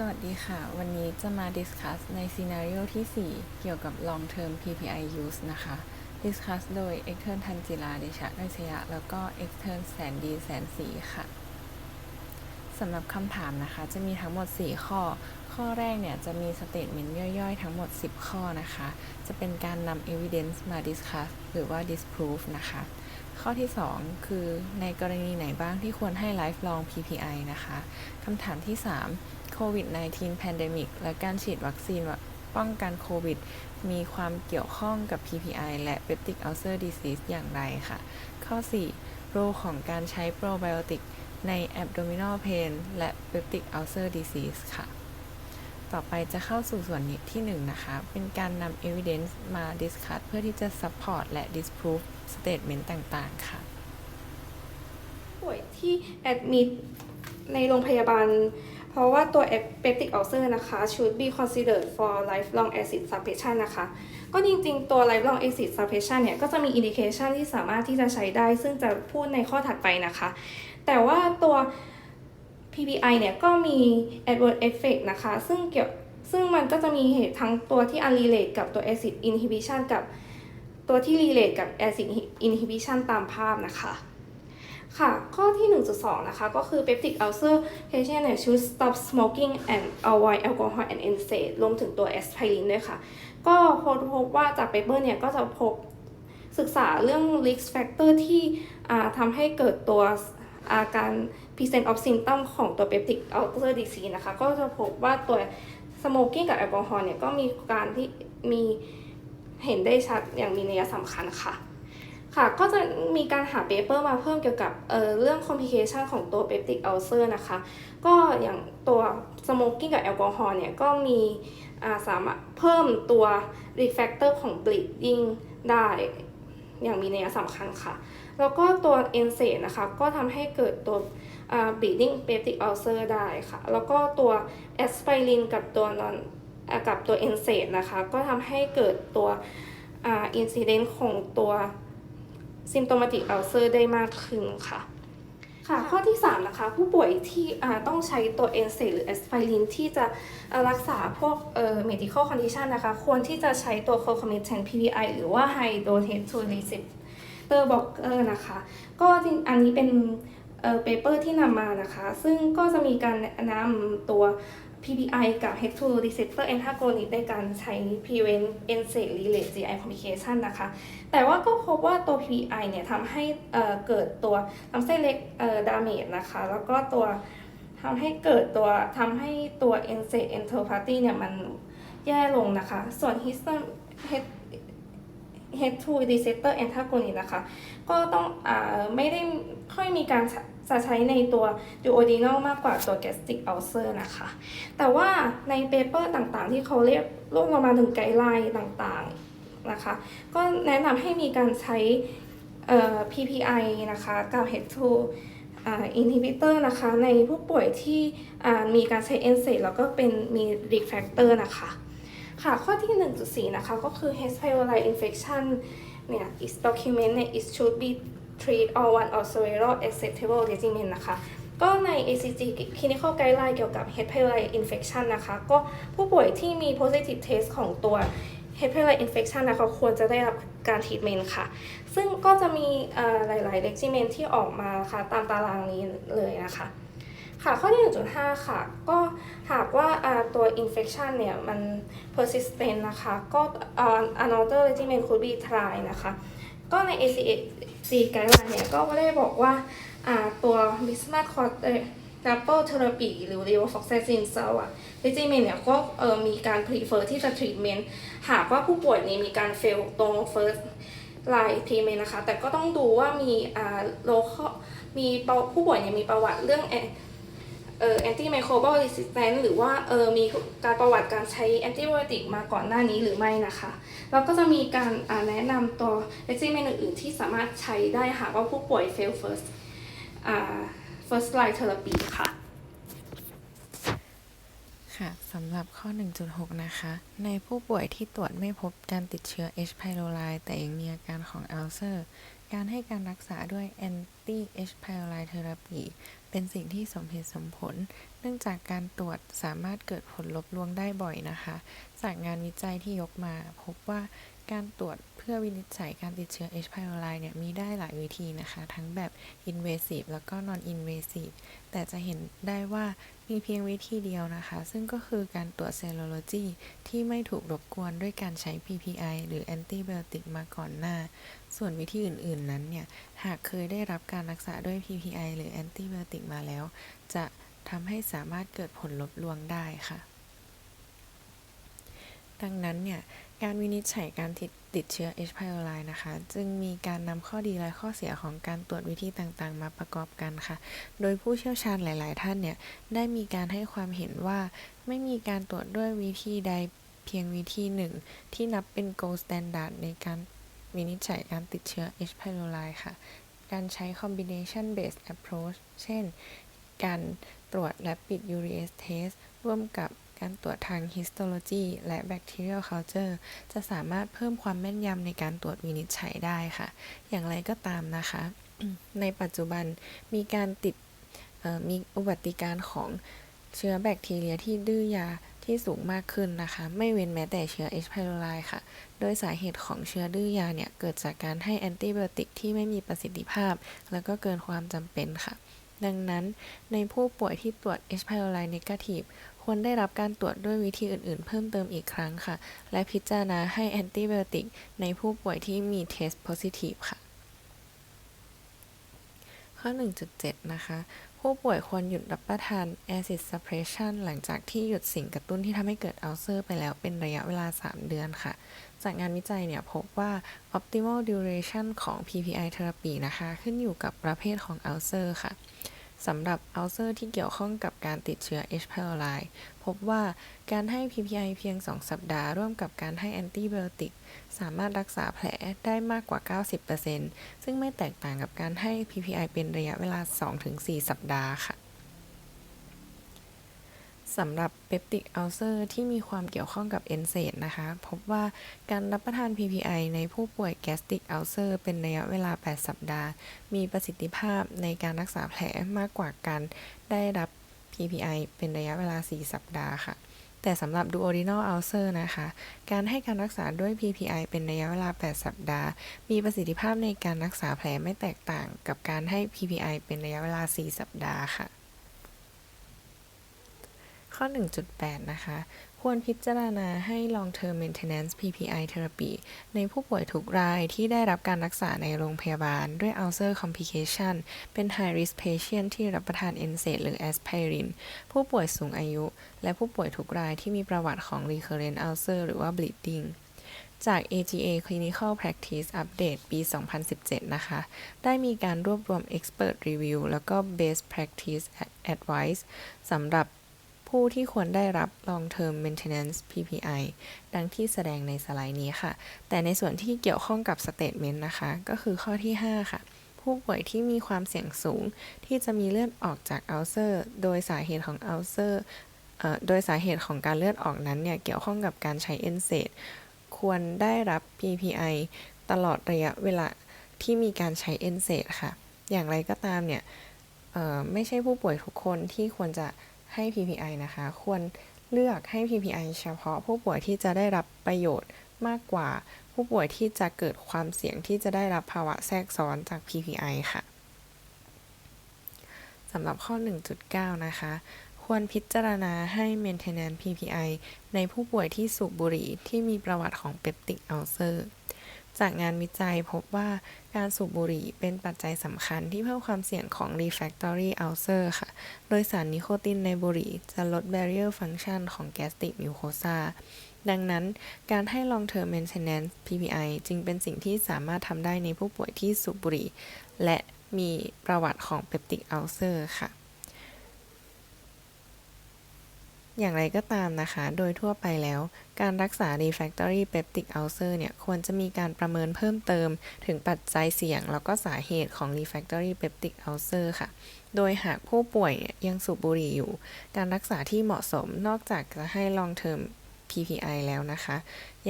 สวัสดีค่ะ วันนี้จะมา discuss ใน scenario ที่ 4 เกี่ยวกับ long term PPI use นะคะ discuss โดย extern ทันจิราเดชะไนชยะ แล้วก็ extern แสนดีแสนสีค่ะสำหรับคำถามนะคะ จะมีทั้งหมด 4 ข้อ ข้อแรกเนี่ย จะมี statement ย่อยๆ ทั้งหมด 10 ข้อนะคะ จะเป็นการนำ evidence มา discuss หรือว่า disprove นะคะ ข้อที่ 2 คือในกรณีไหนบ้างที่ควรให้ lifelong PPI นะคะคำถามที่ 3 โควิด -19 pandemic และการฉีดวัคซีนป้องกันโควิด มีความเกี่ยวข้องกับ PPI และ peptic ulcer disease อย่างไรค่ะ ข้อ 4 โรของการใช้โปรไบโอติกใน abdominal pain และ peptic ulcer disease ค่ะ ต่อไปจะเข้าสู่ส่วนนี้ที่ 1 นะคะ เป็นการนำ evidence มา discuss เพื่อที่จะ support และ disprove statement ต่างๆ ค่ะ ป่วยที่แอดมิดในโรงพยาบาล ราะว่าตัว peptic ulcer นะคะ should be considered for lifelong acid suppression นะคะ ก็จริงๆ ตัว lifelong acid suppression เนี่ย ก็จะมี indication ที่สามารถที่จะใช้ได้ ซึ่งจะพูดในข้อถัดไปนะคะ แต่ว่าตัว PPI เนี่ย ก็มี adverse effect นะคะ ซึ่งเกี่ยวซึ่งมันก็จะมีเหตุทั้งตัวที่ unrelated กับตัว acid inhibition กับตัวที่ relate กับ acid inhibition ตามภาพนะคะ ค่ะ ข้อที่ 1.2 นะคะ ก็คือ peptic ulcer patient เนี่ย should stop smoking and avoid alcohol and NSAID รวมถึงตัว aspirin ด้วยค่ะ ก็พบพบว่าจากเปเปอร์เนี่ย ก็จะพบศึกษาเรื่อง risk factor ที่ทำให้เกิดตัวอาการ present of symptom ของตัว peptic ulcer disease นะคะ ก็จะพบว่าตัว smoking กับแอลกอฮอล์เนี่ย ก็มีการที่มีเห็นได้ชัดอย่างมีนัยสำคัญค่ะ ค่ะ ก็จะมีการหาเปเปอร์มาเพิ่มเกี่ยวกับเเรื่อง complication ของตัว peptic ulcer นะคะ ก็อย่างตัว smoking กับแอลกอฮอล์เนี่ย ก็มีสามารถเพิ่มตัว risk factor ของ bleeding ได้อย่างมีนัยสำคัญค่ะ แล้วก็ตัว NSAID นะคะ ก็ทำให้เกิดตัว bleeding peptic ulcer ได้ค่ะ แล้วก็ตัว aspirin กับตัว non กับตัว NSAID นะคะ ก็ทำให้เกิดตัว incident ของตัว symptomatic ulcer ได้มากขึ้นค่ะ ค่ะ ข้อที่ 3 นะคะ ผู้ป่วยที่ต้องใช้ตัว NSAID หรือ aspirin ที่จะรักษาพวก medical condition นะคะ ควรที่จะใช้ตัว concomitant PPI หรือว่า high dose to receptor blocker นะคะ ก็อันนี้เป็นเปเปอร์ที่นำมานะคะ ซึ่งก็จะมีการนำตัว PPI กับ HEX2 receptor antagonist ในการใช้ prevent NSAID related GI complication นะคะ แต่ว่าก็พบว่าตัว PPI เนี่ยทำให้เกิดตัวลำไส้เล็ก damage นะคะ แล้วก็ตัวทำให้เกิดตัวทำให้ตัว NSAID enteropathy เนี่ยมันแย่ลงนะคะ ส่วน histam H2 receptor antagonist นะคะ ก็ต้องอไม่ได้ค่อยมีการ จะใช้ในตัว duodenal มากกว่าตัว gastric ulcer นะคะ แต่ว่าในเปเปอร์ต่างๆ ที่เขาเรียกรวบรวมมาถึงไกด์ไลน์ต่างๆนะคะ ก็แนะนำให้มีการใช้ PPI นะคะกับ H2 inhibitor นะคะในผู้ป่วยที่มีการใช้ NSAID แล้วก็เป็นมี risk factor นะคะ ค่ะข้อที่ 1.4 นะคะ ก็คือ H. pylori infection เนี่ย is document เนี่ย it should be treat all one or several acceptable regimen นะคะ ก็ใน ACG clinical guideline เกี่ยวกับ H. pylori infection นะคะ ก็ผู้ป่วยที่มี positive test ของตัว H. pylori infection นะคะควรจะได้รับการ treatment ค่ะ ซึ่งก็จะมีหลายๆ regimen ที่ออกมาค่ะตามตารางนี้เลยนะคะค่ะ ข้อที่ 1.5 ค่ะ ก็หากว่าตัว infection เนี่ย มัน persistent นะคะ ก็ another regimen could be try นะคะ ก็ใน ACC guideline เนี่ยก็ได้บอกว่าตัว bismuth c o r t double therapy หรือ levofloxacin เซลอะ regimen เนี่ยก็มีการ prefer ที่จะ treatment หากว่าผู้ป่วยนี้มีการ fail ตรง first line treatment นะคะแต่ก็ต้องดูว่ามี local มีผู้ป่วยเนี่ยมีประวัติเรื่อง เอ่อ antimicrobial resistance หรือว่าเออมีการประวัติการใช้แอนติไบโอติกมาก่อนหน้านี้หรือไม่นะคะแล้วก็จะมีการแนะนำตัวเรจิเมนอื่นๆที่สามารถใช้ได้หากว่าผู้ป่วย fail first first line therapy ค่ะ ค่ะสำหรับข้อ 1.6 นะคะ ในผู้ป่วยที่ตรวจไม่พบการติดเชื้อ H. pylori แต่ยังมีอาการของอัลเซอร์ การให้การรักษาด้วย anti H. pylori therapy เป็นสิ่งที่สมเหตุสมผล เนื่องจากการตรวจสามารถเกิดผลลบลวงได้บ่อยนะคะ จากงานวิจัยที่ยกมาพบว่า การตรวจเพื่อวินิจฉัยการติดเชื้อ H. pylori เนี่ยมีได้หลายวิธีนะคะ ทั้งแบบ invasive แล้วก็ non invasive แต่จะเห็นได้ว่ามีเพียงวิธีเดียวนะคะ ซึ่งก็คือการตรวจ serology ที่ไม่ถูกรบกวนด้วยการใช้ PPI หรือ antibiotic มาก่อนหน้า ส่วนวิธีอื่นๆนั้นเนี่ย หากเคยได้รับการรักษาด้วย PPI หรือ antibiotic มาแล้ว จะทำให้สามารถเกิดผลลบลวงได้ค่ะ ดังนั้นเนี่ย การวินิจฉัยการติดติดเชื้อ H. pylori นะคะ จึงมีการนำข้อดีและข้อเสียของการตรวจวิธีต่างๆ มาประกอบกันค่ะ โดยผู้เชี่ยวชาญหลาย ๆ ท่านเนี่ย ได้มีการให้ความเห็นว่า ไม่มีการตรวจด้วยวิธีใดเพียงวิธีหนึ่ง ที่นับเป็น gold standard ในการวินิจฉัยการติดเชื้อ H. pylori ค่ะ การใช้ combination based approach เช่น การตรวจ rapid urease test ร่วมกับ การตรวจทาง histology และ bacterial culture จะสามารถเพิ่มความแม่นยำในการตรวจวินิจฉัยได้ค่ะ อย่างไรก็ตามนะคะ ในปัจจุบันมีการติดมีอุบัติการณ์ของเชื้อแบคทีเรียที่ดื้อยาที่สูงมากขึ้นนะคะ ไม่เว้นแม้แต่เชื้อ H. pylori ค่ะ โดยสาเหตุของเชื้อดื้อยาเนี่ย เกิดจากการให้แอนติบโอติกที่ไม่มีประสิทธิภาพ แล้วก็เกินความจำเป็นค่ะ ดังนั้นในผู้ป่วยที่ตรวจ H. pylori negative ควรได้รับการตรวจด้วยวิธีอื่น ๆ เพิ่มเติมอีกครั้งค่ะ และพิจารณาให้แอนติไบโอติกในผู้ป่วยที่มี test positive ค่ะ ข้อ 1.7 นะคะ ผู้ป่วยควรหยุดรับประทาน acid suppression หลังจากที่หยุดสิ่งกระตุ้นที่ทำให้เกิดอัลเซอร์ไปแล้วเป็นระยะเวลา 3 เดือนค่ะจากงานวิจัยเนี่ยพบว่า optimal duration ของ PPI therapy นะคะ ขึ้นอยู่กับประเภทของอัลเซอร์ค่ะ สำหรับอัลเซอร์ที่เกี่ยวข้องกับการติดเชื้อ H. pylori พบว่าการให้ PPI เพียง 2 สัปดาห์ร่วมกับการให้แอนติไบโอติก สามารถรักษาแผลได้มากกว่า 90%ซึ่งไม่แตกต่างกับการให้ PPI เป็นระยะเวลา 2-4 สัปดาห์ค่ะ สำหรับเปปติกอัลเซอร์ที่มีความเกี่ยวข้องกับเอนเซดนะคะ พบว่าการรับประทาน PPI ในผู้ป่วยแกสติกอัลเซอร์เป็นระยะเวลา 8 สัปดาห์ มีประสิทธิภาพในการรักษาแผลมากกว่าการได้รับ PPI เป็นระยะเวลา 4 สัปดาห์ค่ะ แต่สำหรับ duodenal ulcer นะคะ การให้การรักษาด้วย PPI เป็นระยะเวลา 8 สัปดาห์ มีประสิทธิภาพในการรักษาแผลไม่แตกต่างกับการให้ PPI เป็นระยะเวลา 4 สัปดาห์ค่ะ ข้อ 1.8 นะคะ ควรพิจารณาให้ long term maintenance PPI therapy ในผู้ป่วยทุกรายที่ได้รับการรักษาในโรงพยาบาลด้วย ulcer complication เป็น high risk patient ที่รับประทาน NSAID หรือ aspirin ผู้ป่วยสูงอายุ และผู้ป่วยทุกรายที่มีประวัติของ recurrent ulcer หรือว่า bleeding จาก AGA Clinical Practice Update ปี 2017 นะคะ ได้มีการรวบรวม Expert Review แล้วก็ Best Practice Advice สำหรับ ผู้ที่ควรได้รับ Long Term Maintenance PPI ดังที่แสดงในสไลด์นี้ค่ะ แต่ในส่วนที่เกี่ยวข้องกับ Statement นะคะ ก็คือข้อที่ 5 ค่ะ ผู้ป่วยที่มีความเสี่ยงสูง ที่จะมีเลือดออกจากอัลเซอร์ โดยสาเหตุของอัลเซอร์โดยสาเหตุของการเลือดออกนั้นเนี่ย เกี่ยวข้องกับการใช้ NSAID ควรได้รับ PPI ตลอดระยะเวลาที่มีการใช้ NSAID ค่ะ อย่างไรก็ตามเนี่ยไม่ใช่ผู้ป่วยทุกคนที่ควรจะ ให้ PPI นะคะ ควรเลือกให้ PPI เฉพาะผู้ป่วยที่จะได้รับประโยชน์มากกว่าผู้ป่วยที่จะเกิดความเสี่ยงที่จะได้รับภาวะแทรกซ้อนจาก PPI ค่ะสำหรับข้อ 1.9 นะคะ ควรพิจารณาให้ maintenance PPI ในผู้ป่วยที่สูบบุหรี่ที่มีประวัติของ peptic ulcer จากงานวิจัยพบว่าการสูบบุหรี่เป็นปัจจัยสำคัญที่เพิ่มความเสี่ยงของ refractory ulcer ค่ะ โดยสารนิโคตินในบุหรี่จะลด barrier function ของ gastric mucosa ดังนั้นการให้ long term maintenance PPI จึงเป็นสิ่งที่สามารถทำได้ในผู้ป่วยที่สูบบุหรี่ และมีประวัติของ peptic ulcer ค่ะ อย่างไรก็ตามนะคะ โดยทั่วไปแล้ว การรักษา refractory peptic ulcer เนี่ย ควรจะมีการประเมินเพิ่มเติม ถึงปัจจัยเสี่ยง แล้วก็สาเหตุของ refractory peptic ulcer ค่ะ โดยหากผู้ป่วยยังสูบบุหรี่อยู่ การรักษาที่เหมาะสมนอกจากจะให้ long term PPI แล้วนะคะ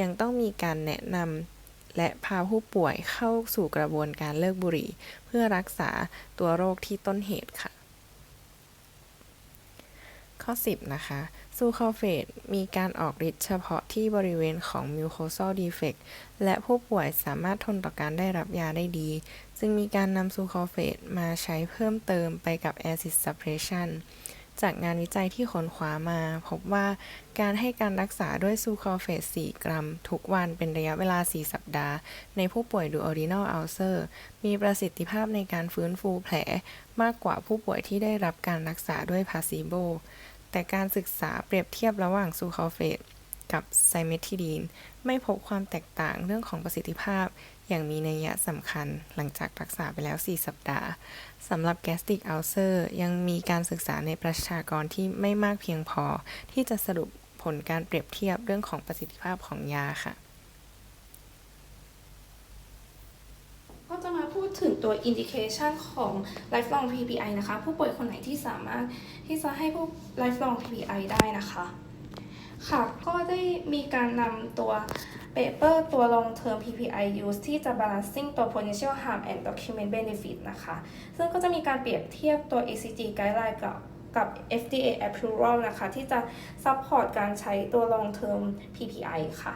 ยังต้องมีการแนะนำและพาผู้ป่วยเข้าสู่กระบวนการเลิกบุหรี่ เพื่อรักษาตัวโรคที่ต้นเหตุค่ะ ข้อ 10 นะคะซูคอลเฟตมีการออกฤทธิ์เฉพาะที่บริเวณของ mucosal defect และผู้ป่วยสามารถทนต่อการได้รับยาได้ดี จึงมีการนำซูคอลเฟตมาใช้เพิ่มเติมไปกับ acid suppression จากงานวิจัยที่ค้นคว้ามา พบว่าการให้การรักษาด้วยซูคอเฟต4กรัม ทุกวันเป็นระยะเวลา 4 สัปดาห์ ในผู้ป่วยดูออรินลอัลเซอร์ มีประสิทธิภาพในการฟื้นฟูแผล มากกว่าผู้ป่วยที่ได้รับการรักษาด้วยพาซิโบ แต่การศึกษาเปรียบเทียบระหว่างซูคาเฟตกับไซเมทิดีน ไม่พบความแตกต่างเรื่องของประสิทธิภาพ อย่างมีนัยยะสำคัญหลังจากรักษาไปแล้ว 4 สัปดาห์สำหรับแกสติกอัลเซอร์ยังมีการศึกษาในประชากรที่ไม่มากเพียงพอ ที่จะสรุปผลการเปรียบเทียบเรื่องของประสิทธิภาพของยาค่ะ ก็จะมาพูดถึง ตัว indication ของ lifelong PPI นะคะ ผู้ป่วยคนไหนที่สามารถที่จะให้ผู้ lifelong PPI ได้นะคะ ค่ะ ก็ได้มีการนำตัว paper ตัว long term PPI use ที่จะ balancing ตัว potential harm and document benefit นะคะ ซึ่งก็จะมีการเปรียบเทียบตัว ACG guideline กับกับ FDA approval นะคะ ที่จะ support การใช้ตัว long term PPI ค่ะ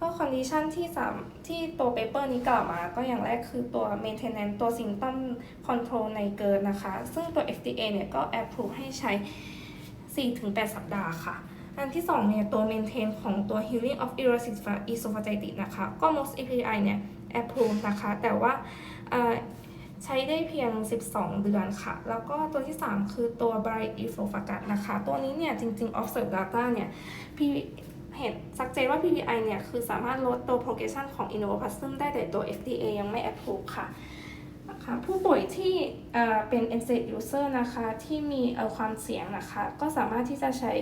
ก็คอนดิชันที่สามที่ตัวเปเปอร์นี้กล่าวมา ก็อย่างแรกคือตัว maintenance ตัว symptom control ในเกินนะคะ ซึ่งตัว FDA เนี่ยก็ approve ให้ใช้ 4-8 สัปดาห์ค่ะ อันที่2เนี่ยตัว maintain ของตัว healing of erosive esophagitis นะคะ ก็ most API เนี่ย approve นะคะ แต่ว่าใช้ได้เพียง 12 เดือนค่ะ แล้วก็ตัวที่ 3 คือตัว bright esophagus นะคะ ตัวนี้เนี่ยจริงๆ observe data เนี่ย P เห็นสักเจนว่า PPI เนี่ย คือสามารถลดตัว progression ของ innovasum ได้แต่ตัว FDA ยังไม่ approve ค่ะนะคะผู้ป่วยที่เป็น NSAID user นะคะที่มีความเสี่ยงนะคะก็สามารถที่จะใช้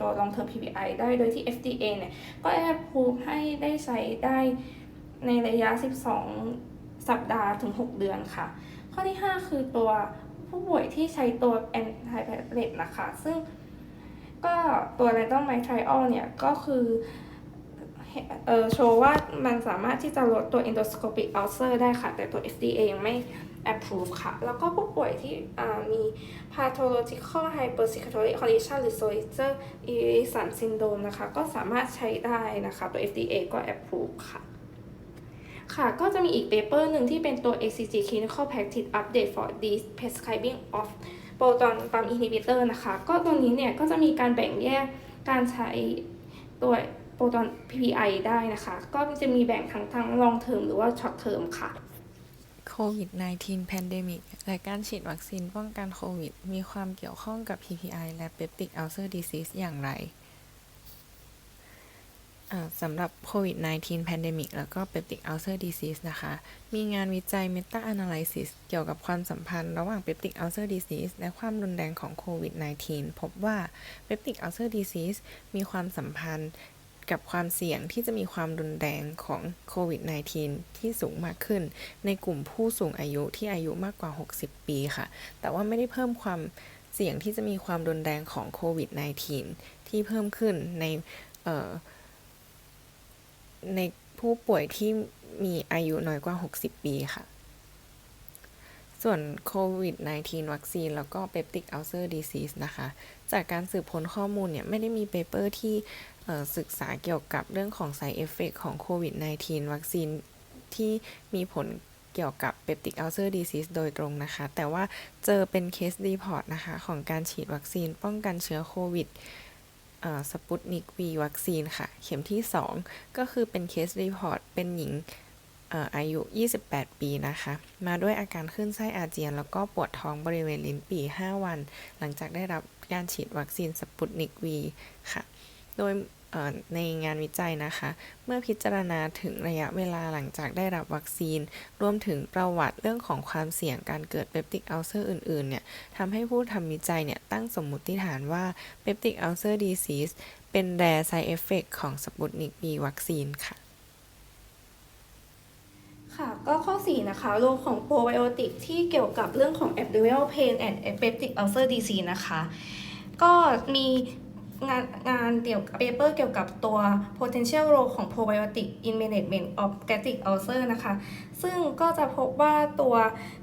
ตัว long term PPI ได้โดยที่ FDA เนี่ยก็ approve ให้ได้ใช้ได้ในระยะ 12 สัปดาห์ถึง 6 เดือนค่ะ ข้อที่ 5 คือตัวผู้ป่วยที่ใช้ตัว antiplatelet นะคะ ซึ่งก็ ตัว random m i trial เนี่ย ก็คือเออโชว์ว่ามันสามารถที่จะลดตัว endoscopic ulcer ได้ค่ะ แต่ตัว FDA ยังไม่ approve ค่ะ แล้วก็ผู้ป่วยที่มี pathological hypersecretory condition หรือ Solitzer Irisan syndrome นะคะ ก็สามารถใช้ได้นะคะ ตัว FDA ก็ approve ค่ะ ค่ะ ก็จะมีอีกเปเปอร์หนึ่งที่เป็นตัว ACG clinical practice update for the prescribing of โปรตอนปั๊มอินฮิบิเตอร์นะคะ ก็ตัวนี้เนี่ยก็จะมีการแบ่งแยกการใช้ตัวโปรตอน PPI ได้นะคะ ก็จะมีแบ่งทั้งทั้ง long term หรือว่า short term ค่ะโควิด -19 pandemic และการฉีดวัคซีนป้องกันโควิด มีความเกี่ยวข้องกับ PPI และ Peptic ulcer disease อย่างไร สำหรับโควิด -19 pandemic แล้วก็ Peptic ulcer disease นะคะ มีงานวิจัย meta analysis เกี่ยวกับความสัมพันธ์ระหว่าง Peptic ulcer disease และความรุนแรงของโควิด -19 พบว่า Peptic ulcer disease มีความสัมพันธ์กับความเสี่ยงที่จะมีความรุนแรงของโควิด -19 ที่สูงมากขึ้น ในกลุ่มผู้สูงอายุที่อายุมากกว่า 60 ปีค่ะ แต่ว่าไม่ได้เพิ่มความเสี่ยงที่จะมีความรุนแรงของโควิด -19 ที่เพิ่มขึ้นในเอ่อ ในผู้ป่วยที่มีอายุน้อยกว่า 60 ปีค่ะ ส่วนโควิด -19 วัคซีน แล้วก็ Peptic ulcer disease นะคะ จากการสืบค้นข้อมูลเนี่ย ไม่ได้มีเปเปอร์ที่ศึกษาเกี่ยวกับเรื่องของ side effect ของโควิด -19 วัคซีนที่มีผลเกี่ยวกับ Peptic ulcer disease โดยตรงนะคะ แต่ว่าเจอเป็น case report นะคะ ของการฉีดวัคซีนป้องกันเชื้อโควิด สปุตนิกวีวัคซีนค่ะ เข็มที่ 2 ก็คือเป็นเคสรีพอร์ต เป็นหญิงอายุ 28 ปีนะคะ มาด้วยอาการขึ้นไส้อาเจียน แล้วก็ปวดท้องบริเวณลิ้นปี่ 5 วัน หลังจากได้รับการฉีดวัคซีนสปุตนิกวีค่ะ โดย ในงานวิจัยนะคะ เมื่อพิจารณาถึงระยะเวลาหลังจากได้รับวัคซีน รวมถึงประวัติเรื่องของความเสี่ยงการเกิดเปปติกอัลเซอร์อื่นๆ เนี่ยทำให้ผู้ทำวิจัยเนี่ยตั้งสมมุติฐานว่าเปปติกอัลเซอร์ดีซีสเป็นแร side effect ของสปุตนิกวีวัคซีนค่ะค่ะก็ข้อ 4 นะคะโรคของโปรไบโอติกที่เกี่ยวกับเรื่องของ abdominal pain and peptic ulcer disease นะคะ ก็มี งานงานเกี่ยวกับเปเปอร์เกี่ยวกับตัว potential role ของ probiotic in management of gastric ulcer นะคะ ซึ่งก็จะพบว่าตัว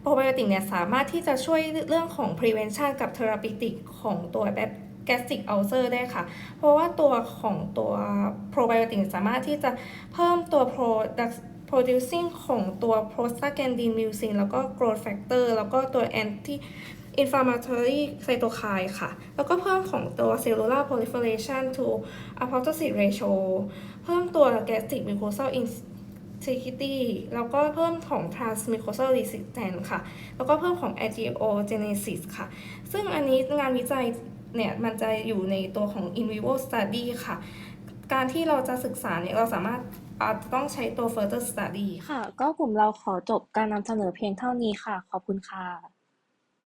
probiotic เนี่ยสามารถที่จะช่วยเรื่องของ prevention กับ therapeutic ของตัวแบบ gastric ulcer ได้ค่ะ เพราะว่าตัวของตัว probiotic สามารถที่จะเพิ่มตัว product producing ของตัว prostaglandin mucin แล้วก็ growth factor แล้วก็ตัว anti inflammatory cytokine ค่ะ แล้วก็เพิ่มของตัว cellular proliferation to apoptosis ratio เพิ่มตัว gastric mucosal integrity แล้วก็เพิ่มของ transmucosal resistance ค่ะ แล้วก็เพิ่มของ angiogenesis ค่ะ ซึ่งอันนี้งานวิจัยเนี่ย มันจะอยู่ในตัวของ in vivo study ค่ะ การที่เราจะศึกษาเนี่ย เราสามารถอาจจะต้องใช้ตัว further study ค่ะค่ะก็กลุ่มเราขอจบการนำเสนอเพียงเท่านี้ค่ะ ขอบคุณค่ะ